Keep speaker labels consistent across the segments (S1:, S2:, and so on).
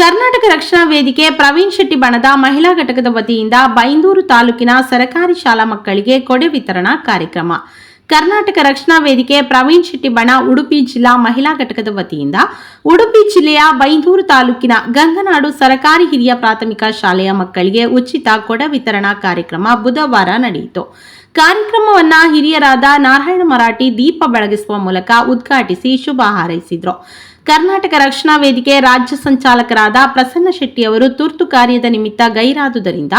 S1: ಕರ್ನಾಟಕ ರಕ್ಷಣಾ ವೇದಿಕೆ ಪ್ರವೀಣ್ ಶೆಟ್ಟಿ ಬಣದ ಮಹಿಳಾ ಘಟಕದ ವತಿಯಿಂದ ಬೈಂದೂರು ತಾಲೂಕಿನ ಸರಕಾರಿ ಶಾಲಾ ಮಕ್ಕಳಿಗೆ ಕೊಡೆ ವಿತರಣಾ ಕಾರ್ಯಕ್ರಮ. ಕರ್ನಾಟಕ ರಕ್ಷಣಾ ವೇದಿಕೆ ಪ್ರವೀಣ್ ಶೆಟ್ಟಿ ಬಣ, ಉಡುಪಿ ಜಿಲ್ಲಾ ಮಹಿಳಾ ಘಟಕದ ವತಿಯಿಂದ ಉಡುಪಿ ಜಿಲ್ಲೆಯ ಬೈಂದೂರು ತಾಲೂಕಿನ ಗಂಗನಾಡು ಸರಕಾರಿ ಹಿರಿಯ ಪ್ರಾಥಮಿಕ ಶಾಲೆಯ ಮಕ್ಕಳಿಗೆ ಉಚಿತ ಕೊಡ ವಿತರಣಾ ಕಾರ್ಯಕ್ರಮ ಬುಧವಾರ ನಡೆಯಿತು. ಕಾರ್ಯಕ್ರಮವನ್ನ ಹಿರಿಯರಾದ ನಾರಾಯಣ ಮರಾಠಿ ದೀಪ ಬೆಳಗಿಸುವ ಮೂಲಕ ಉದ್ಘಾಟಿಸಿ ಶುಭ ಹಾರೈಸಿದ್ರು. ಕರ್ನಾಟಕ ರಕ್ಷಣಾ ವೇದಿಕೆ ರಾಜ್ಯ ಸಂಚಾಲಕರಾದ ಪ್ರಸನ್ನ ಶೆಟ್ಟಿ ಅವರು ತುರ್ತು ಕಾರ್ಯದ ನಿಮಿತ್ತ ಗೈರಾದುದರಿಂದ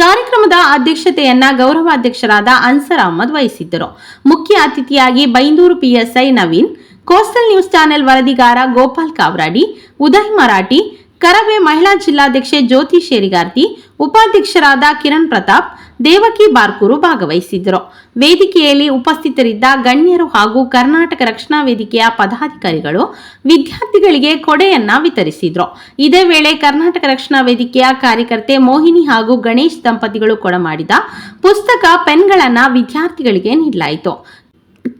S1: ಕಾರ್ಯಕ್ರಮದ ಅಧ್ಯಕ್ಷತೆಯನ್ನ ಗೌರವಾಧ್ಯಕ್ಷರಾದ ಅನ್ಸರ್ ಅಹಮದ್ ವಹಿಸಿದ್ದರು. ಮುಖ್ಯ ಅತಿಥಿಯಾಗಿ Byndoor P S I Naveen, coastal news channel ವರದಿಗಾರ Gopal Kavradi, Uday Marathi Karave ಮಹಿಳಾ ಜಿಲ್ಲಾಧ್ಯಕ್ಷೆ ಜ್ಯೋತಿ ಶೇರಿಗಾರ್ತಿ, ಉಪಾಧ್ಯಕ್ಷರಾದ ಕಿರಣ್ ಪ್ರತಾಪ್, ದೇವಕಿ ಬಾರ್ಕೂರು ಭಾಗವಹಿಸಿದ್ದರು. ವೇದಿಕೆಯಲ್ಲಿ ಉಪಸ್ಥಿತರಿದ್ದ ಗಣ್ಯರು ಹಾಗೂ ಕರ್ನಾಟಕ ರಕ್ಷಣಾ ವೇದಿಕೆಯ ಪದಾಧಿಕಾರಿಗಳು ವಿದ್ಯಾರ್ಥಿಗಳಿಗೆ ಕೊಡೆಯನ್ನ ವಿತರಿಸಿದ್ರು. ಇದೇ ವೇಳೆ ಕರ್ನಾಟಕ ರಕ್ಷಣಾ ವೇದಿಕೆಯ ಕಾರ್ಯಕರ್ತೆ ಮೋಹಿನಿ ಹಾಗೂ ಗಣೇಶ್ ದಂಪತಿಗಳು ಕೊಡಮಾಡಿದ ಪುಸ್ತಕ, ಪೆನ್ಗಳನ್ನ ವಿದ್ಯಾರ್ಥಿಗಳಿಗೆ ನೀಡಲಾಯಿತು.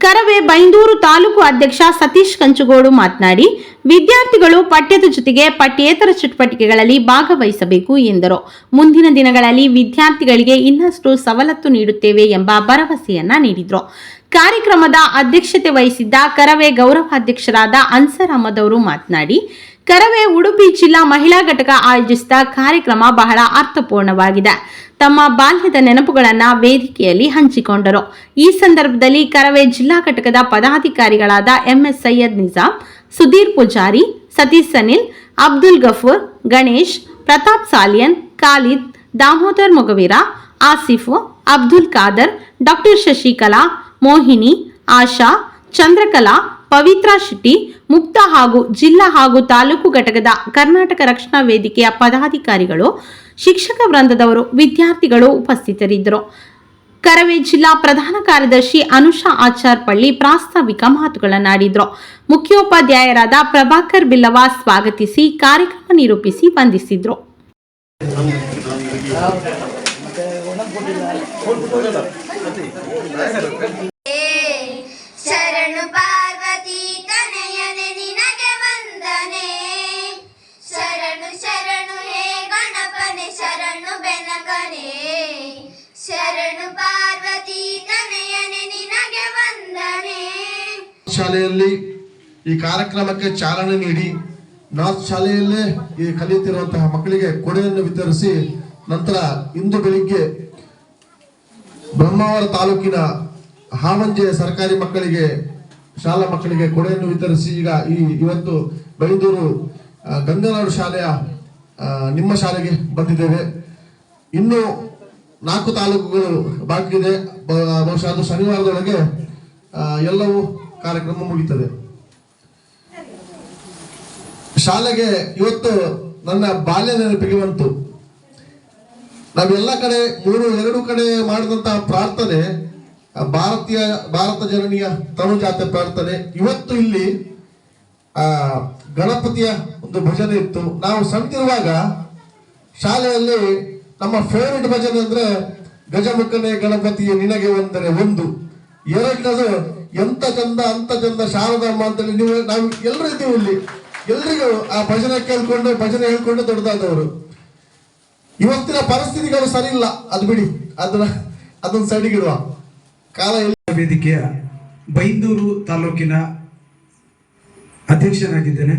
S1: ಕರವೇ ಬೈಂದೂರು ತಾಲೂಕು ಅಧ್ಯಕ್ಷ ಸತೀಶ್ ಕಂಚುಗೋಡು ಮಾತನಾಡಿ, ವಿದ್ಯಾರ್ಥಿಗಳು ಪಠ್ಯದ ಜೊತೆಗೆ ಪಠ್ಯೇತರ ಚಟುವಟಿಕೆಗಳಲ್ಲಿ ಭಾಗವಹಿಸಬೇಕು ಎಂದರು. ಮುಂದಿನ ದಿನಗಳಲ್ಲಿ ವಿದ್ಯಾರ್ಥಿಗಳಿಗೆ ಇನ್ನಷ್ಟು ಸವಲತ್ತು ನೀಡುತ್ತೇವೆ ಎಂಬ ಭರವಸೆಯನ್ನ ನೀಡಿದರು. ಕಾರ್ಯಕ್ರಮದ ಅಧ್ಯಕ್ಷತೆ ವಹಿಸಿದ್ದ ಕರವೇ ಗೌರವಾಧ್ಯಕ್ಷರಾದ ಅನ್ಸರ್ ಅಹಮದ್ ಅವರು ಮಾತನಾಡಿ ಕರವೇ ಉಡುಪಿ ಜಿಲ್ಲಾ ಮಹಿಳಾ ಘಟಕ ಆಯೋಜಿಸಿದ ಕಾರ್ಯಕ್ರಮ ಬಹಳ ಅರ್ಥಪೂರ್ಣವಾಗಿದೆ. ತಮ್ಮ ಬಾಲ್ಯದ ನೆನಪುಗಳನ್ನು ವೇದಿಕೆಯಲ್ಲಿ ಹಂಚಿಕೊಂಡರು. ಈ ಸಂದರ್ಭದಲ್ಲಿ ಕರವೇ ಜಿಲ್ಲಾ ಘಟಕದ ಪದಾಧಿಕಾರಿಗಳಾದ ಎಂಎಸ್ ಸೈಯದ್ ನಿಜಾಮ್ ಸುಧೀರ್ ಪೂಜಾರಿ, ಸತೀಶ್ ಸನಿಲ್, ಅಬ್ದುಲ್ ಗಫೂರ್, ಗಣೇಶ್, ಪ್ರತಾಪ್ ಸಾಲಿಯನ್, ಖಾಲಿದ್, ದಾಮೋದರ್ ಮೊಗವೀರ, ಆಸಿಫ್, ಅಬ್ದುಲ್ ಖಾದರ್, ಡಾಕ್ಟರ್ ಶಶಿಕಲಾ, ಮೋಹಿನಿ, ಆಶಾ, ಚಂದ್ರಕಲಾ ಪವಿತ್ರ ಶೆಟ್ಟಿ, ಮುಕ್ತ ಹಾಗೂ ಜಿಲ್ಲಾ ಹಾಗೂ ತಾಲೂಕು ಘಟಕದ ಕರ್ನಾಟಕ ರಕ್ಷಣಾ ವೇದಿಕೆಯ ಪದಾಧಿಕಾರಿಗಳು, ಶಿಕ್ಷಕ ವೃಂದದವರು, ವಿದ್ಯಾರ್ಥಿಗಳು ಉಪಸ್ಥಿತರಿದ್ದರು. ಕರವೇ ಜಿಲ್ಲಾ ಪ್ರಧಾನ ಕಾರ್ಯದರ್ಶಿ ಅನುಷಾ ಆಚಾರ್ ಪಳ್ಳಿ ಪ್ರಾಸ್ತಾವಿಕ ಮಾತುಗಳನ್ನಾಡಿದ್ರು. ಮುಖ್ಯೋಪಾಧ್ಯಾಯರಾದ ಪ್ರಭಾಕರ್ ಬಿಲ್ಲವ ಸ್ವಾಗತಿಸಿ ಕಾರ್ಯಕ್ರಮ ನಿರೂಪಿಸಿ ವಂದಿಸಿದ್ರು.
S2: ಬೆನಕನೆ ಶರಣು ಪಾರ್ವತಿ ನಿನಗೆ ವಂದನೆ.
S3: ಶಾಲೆಯಲ್ಲಿ ಈ ಕಾರ್ಯಕ್ರಮಕ್ಕೆ ಚಾಲನೆ ನೀಡಿ, ನಾರ್ತ್ ಶಾಲೆಯಲ್ಲೇ ಈ ಕಲಿಯುತ್ತಿರುವಂತಹ ಮಕ್ಕಳಿಗೆ ಕೊಡೆಯನ್ನು ವಿತರಿಸಿ, ನಂತರ ಇಂದು ಬೆಳಿಗ್ಗೆ ಬ್ರಹ್ಮಾವರ ತಾಲೂಕಿನ ಹಾವಂಜೆ ಸರ್ಕಾರಿ ಮಕ್ಕಳಿಗೆ, ಶಾಲಾ ಮಕ್ಕಳಿಗೆ ಕೊಡೆಯನ್ನು ವಿತರಿಸಿ, ಈಗ ಈ ಇವತ್ತು ಬೈದೂರು ಗಂಗನಾಡು ಶಾಲೆಯ ನಿಮ್ಮ ಶಾಲೆಗೆ ಬಂದಿದ್ದೇವೆ. ಇನ್ನು ನಾಲ್ಕು ತಾಲೂಕುಗಳು ಬಾಕಿ ಇದೆ. ಬಹುಶಃ ಅದು ಶನಿವಾರದೊಳಗೆ ಎಲ್ಲವೂ ಕಾರ್ಯಕ್ರಮ ಮುಗಿತದೆ. ಶಾಲೆಗೆ ಇವತ್ತು ನನ್ನ ಬಾಲ್ಯ ನೆನಪಿಗೆ ಬಂತು. ನಾವೆಲ್ಲ ಕಡೆ, ಮೂರು, ಎರಡು ಕಡೆ ಮಾಡಿದಂತಹ ಪ್ರಾರ್ಥನೆ ಭಾರತೀಯ, ಭಾರತ ಜನನಿಯ ತನುಜಾತೆ ಪ್ರಾರ್ಥನೆ. ಇವತ್ತು ಇಲ್ಲಿ, ಆ, ಗಣಪತಿಯ ಒಂದು ಭಜನೆ ಇತ್ತು. ನಾವು ಸಣ್ಣ ಶಾಲೆಯಲ್ಲಿ ನಮ್ಮ ಫೇವ್ರೆಟ್ ಭಜನೆ ಅಂದ್ರೆ ಗಜಮುಖನೇ ಗಣಪತಿಯ ನಿನಗೆ ಒಂದರೆ ಒಂದು. ಎರಡನೇದು ಎಂತ ಚಂದ ಅಂತ ಚಂದ ಶಾರದಮ್ಮ ಅಂತೇಳಿ ನೀವು ನಾವು ಎಲ್ಲರೂ ಇದ್ದೀವಿ ಇಲ್ಲಿ. ಎಲ್ರಿಗೂ ಆ ಭಜನೆ ಕೇಳ್ಕೊಂಡು, ಭಜನೆ ಹೇಳ್ಕೊಂಡು ದೊಡ್ಡದಾದವರು. ಇವತ್ತಿನ ಪರಿಸ್ಥಿತಿಗಳು ಸರಿ ಇಲ್ಲ. ಅದು ಬಿಡಿ. ಅದನ್ನ ಅದನ್ನ ಸಡಿಗಿಡುವ ಕಾಲ ಎಲ್ಲ?
S4: ವೇದಿಕೆಯ ಬೈಂದೂರು ತಾಲೂಕಿನ ಅಧ್ಯಕ್ಷನಾಗಿದ್ದೇನೆ.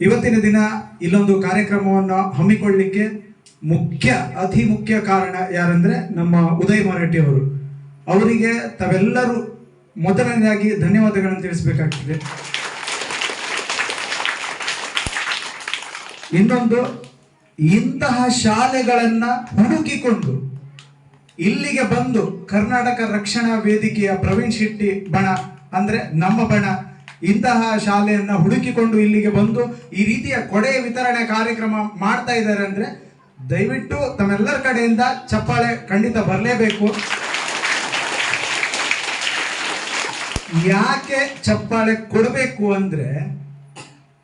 S4: ಇವತ್ತಿನ ದಿನ ಇಲ್ಲೊಂದು ಕಾರ್ಯಕ್ರಮವನ್ನು ಹಮ್ಮಿಕೊಳ್ಳಲಿಕ್ಕೆ ಮುಖ್ಯ, ಅತಿ ಮುಖ್ಯ ಕಾರಣ ಯಾರಂದ್ರೆ ನಮ್ಮ ಉದಯ್ ಮರಾಠಿ ಅವರು. ಅವರಿಗೆ ತಾವೆಲ್ಲರೂ ಮೊದಲನೇದಾಗಿ ಧನ್ಯವಾದಗಳನ್ನು ತಿಳಿಸಬೇಕಾಗ್ತದೆ. ಇನ್ನೊಂದು, ಇಂತಹ ಶಾಲೆಗಳನ್ನ ಹುಡುಕಿಕೊಂಡು ಇಲ್ಲಿಗೆ ಬಂದು ಕರ್ನಾಟಕ ರಕ್ಷಣಾ ವೇದಿಕೆಯ ಪ್ರವೀಣ್ ಶೆಟ್ಟಿ ಬಣ, ಅಂದ್ರೆ ನಮ್ಮ ಬಣ, ಇಂತಹ ಶಾಲೆಯನ್ನ ಹುಡುಕಿಕೊಂಡು ಇಲ್ಲಿಗೆ ಬಂದು ಈ ರೀತಿಯ ಕೊಡೆ ವಿತರಣೆ ಕಾರ್ಯಕ್ರಮ ಮಾಡ್ತಾ ಇದ್ದಾರೆ ಅಂದ್ರೆ ದಯವಿಟ್ಟು ತಮ್ಮೆಲ್ಲರ ಕಡೆಯಿಂದ ಚಪ್ಪಾಳೆ ಖಂಡಿತ ಬರಲೇಬೇಕು. ಯಾಕೆ ಚಪ್ಪಾಳೆ ಕೊಡಬೇಕು ಅಂದ್ರೆ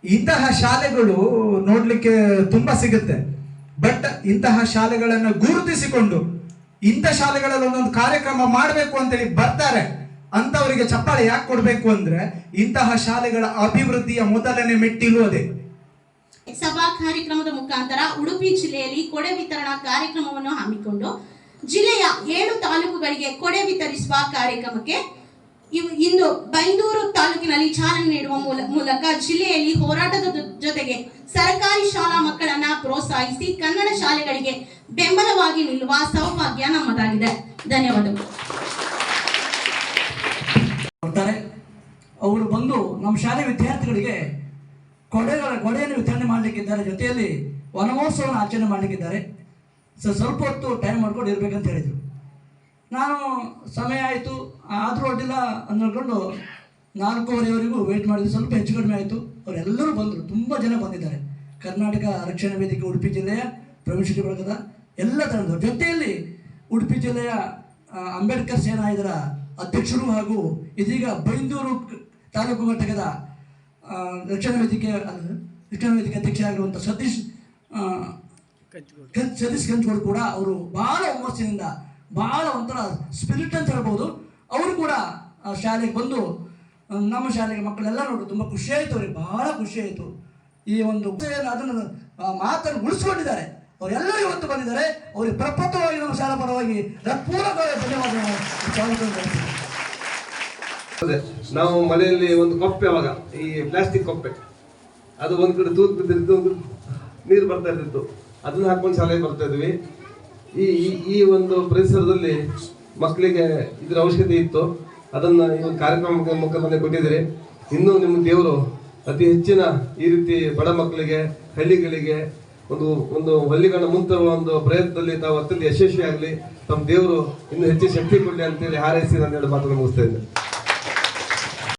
S4: ಇಂತಹ ಶಾಲೆಗಳು ನೋಡ್ಲಿಕ್ಕೆ ತುಂಬಾ ಸಿಗುತ್ತೆ. ಬಟ್ ಇಂತಹ ಶಾಲೆಗಳನ್ನು ಗುರುತಿಸಿಕೊಂಡು ಇಂಥ ಶಾಲೆಗಳಲ್ಲಿ ಒಂದೊಂದು ಕಾರ್ಯಕ್ರಮ ಮಾಡಬೇಕು ಅಂತೇಳಿ ಬರ್ತಾರೆ. ಅಂತವರಿಗೆ ಚಪ್ಪಾಳೆ ಯಾಕೆ ಕೊಡಬೇಕು ಅಂದ್ರೆ ಇಂತಹ ಶಾಲೆಗಳ ಅಭಿವೃದ್ಧಿಯ ಮೊದಲನೇ ಮೆಟ್ಟಿಲು ಅದೇ.
S5: ಸಭಾ ಕಾರ್ಯಕ್ರಮದ ಮುಖಾಂತರ ಉಡುಪಿ ಜಿಲ್ಲೆಯಲ್ಲಿ ಕೊಡೆ ವಿತರಣಾ ಕಾರ್ಯಕ್ರಮವನ್ನು ಹಮ್ಮಿಕೊಂಡು ಜಿಲ್ಲೆಯ ಏಳು ತಾಲೂಕುಗಳಿಗೆ ಕೊಡೆ ವಿತರಿಸುವ ಕಾರ್ಯಕ್ರಮಕ್ಕೆ ಇಂದು ಬೈಂದೂರು ತಾಲೂಕಿನಲ್ಲಿ ಚಾಲನೆ ನೀಡುವ ಮೂಲ- ಮೂಲಕ ಜಿಲ್ಲೆಯಲ್ಲಿ ಹೋರಾಟದ ಜೊತೆಗೆ ಸರ್ಕಾರಿ ಶಾಲಾ ಮಕ್ಕಳನ್ನ ಪ್ರೋತ್ಸಾಹಿಸಿ ಕನ್ನಡ ಶಾಲೆಗಳಿಗೆ ಬೆಂಬಲವಾಗಿ ನಿಲ್ಲುವ ಸೌಭಾಗ್ಯ ನಮ್ಮದಾಗಿದೆ. ಧನ್ಯವಾದಗಳು.
S6: ಅವರು ಬಂದು ನಮ್ಮ ಶಾಲೆ ವಿದ್ಯಾರ್ಥಿಗಳಿಗೆ ಕೊಡೆಗಳ ಕೊಡೆಯನ್ನು ವಿತರಣೆ ಮಾಡಲಿಕ್ಕಿದ್ದಾರೆ. ಜೊತೆಯಲ್ಲಿ ವನಮಹೋತ್ಸವವನ್ನು ಆಚರಣೆ ಮಾಡಲಿಕ್ಕಿದ್ದಾರೆ. ಸೊ ಸ್ವಲ್ಪ ಹೊತ್ತು ಟೈಮ್ ಮಾಡ್ಕೊಂಡು ಇರಬೇಕಂತ ಹೇಳಿದರು. ನಾನು ಸಮಯ ಆಯಿತು. ಆದರೂ ಅಡ್ಡಿಲ್ಲ ಅಂದ್ಕೊಂಡು ನಾಲ್ಕೂವರೆವರೆಗೂ ವೆಯ್ಟ್ ಮಾಡಿದ್ವಿ ಸ್ವಲ್ಪ ಹೆಚ್ಚು ಕಡಿಮೆ ಆಯಿತು. ಅವರೆಲ್ಲರೂ ಬಂದರು. ತುಂಬ ಜನ ಬಂದಿದ್ದಾರೆ. ಕರ್ನಾಟಕ ರಕ್ಷಣಾ ವೇದಿಕೆ ಉಡುಪಿ ಜಿಲ್ಲೆಯ ಪ್ರವೇಶ ಬಳಗದ ಎಲ್ಲ ಥರದ್ದು ಜೊತೆಯಲ್ಲಿ ಉಡುಪಿ ಜಿಲ್ಲೆಯ ಅಂಬೇಡ್ಕರ್ ಸೇನಾ ಇದರ ಅಧ್ಯಕ್ಷರು ಹಾಗೂ ಇದೀಗ ಬೈಂದೂರು ತಾಲೂಕು ಆ, ರಕ್ಷಣಾ ವೇದಿಕೆ ರಕ್ಷಣಾ ವೇದಿಕೆ ಅಧ್ಯಕ್ಷ ಆಗಿರುವಂಥ ಸತೀಶ್ ಸತೀಶ್ ಗಂಜ್ಗೋಡ್ ಕೂಡ ಅವರು ಬಹಳ ಹುಮ್ಮಸ್ಸಿನಿಂದ ಬಹಳ ಒಂಥರ ಸ್ಪಿರಿಟ್ ಅಂತ ಹೇಳ್ಬೋದು. ಅವರು ಕೂಡ ಆ ಶಾಲೆಗೆ ಬಂದು ನಮ್ಮ ಶಾಲೆಗೆ ಮಕ್ಕಳೆಲ್ಲ ನೋಡಿ ತುಂಬ ಖುಷಿ ಆಯಿತು ಅವ್ರಿಗೆ ಬಹಳ ಖುಷಿ ಆಯಿತು. ಈ ಒಂದು ಅದನ್ನು ಮಾತನ್ನು ಉಳಿಸ್ಕೊಂಡಿದ್ದಾರೆ. ಅವರೆಲ್ಲರೂ ಇವತ್ತು ಬಂದಿದ್ದಾರೆ. ಅವರಿಗೆ ಪ್ರಪ್ರಥವಾಗಿ ನಮ್ಮ ಶಾಲಾ ಪರವಾಗಿ ಹೃತ್ಪೂರ್ವಕ ಧನ್ಯವಾದ
S7: ಅದೇ ನಾವು ಮನೆಯಲ್ಲಿ ಒಂದು ಕೊಪ್ಪೆ ಅವಾಗ, ಈ ಪ್ಲಾಸ್ಟಿಕ್ ಕೊಪ್ಪೆ. ಅದು ಒಂದು ಕಡೆ ತೂತ್ ಬಿದ್ದಿತ್ತು ಒಂದು ನೀರು ಬರ್ತಾ ಇರ್ತಿತ್ತು. ಅದನ್ನ ಹಾಕೊಂಡು ಶಾಲೆಗೆ ಬರ್ತಾ ಇದ್ವಿ. ಈ, ಈ- ಒಂದು ಪರಿಸರದಲ್ಲಿ ಮಕ್ಕಳಿಗೆ ಇದರ ಅವಶ್ಯಕತೆ ಇತ್ತು. ಅದನ್ನ ಈ ಒಂದು ಕಾರ್ಯಕ್ರಮದ ಮುಖಾಂತರ ಕೊಟ್ಟಿದ್ದೀರಿ. ಇನ್ನೂ ನಿಮ್ಮ ದೇವರು ಅತಿ ಹೆಚ್ಚಿನ ಈ ರೀತಿ ಬಡ ಮಕ್ಕಳಿಗೆ, ಹಳ್ಳಿಗಳಿಗೆ ಒಂದು ಒಂದು ಹಳ್ಳಿಗಳ ಮುಂತರುವ ಒಂದು ಪ್ರಯತ್ನದಲ್ಲಿ ತಾವು ಅತ್ಯಂತ ಯಶಸ್ವಿ ಆಗಲಿ ತಮ್ಮ ದೇವರು ಇನ್ನೂ ಹೆಚ್ಚು ಶಕ್ತಿ ಕೊಡಲಿ ಅಂತೇಳಿ ಹಾರೈಸಿ ನಾನು ಎರಡು ಮಾತನ್ನು ಮುಗಿಸ್ತಾ ಇದ್ದೇನೆ.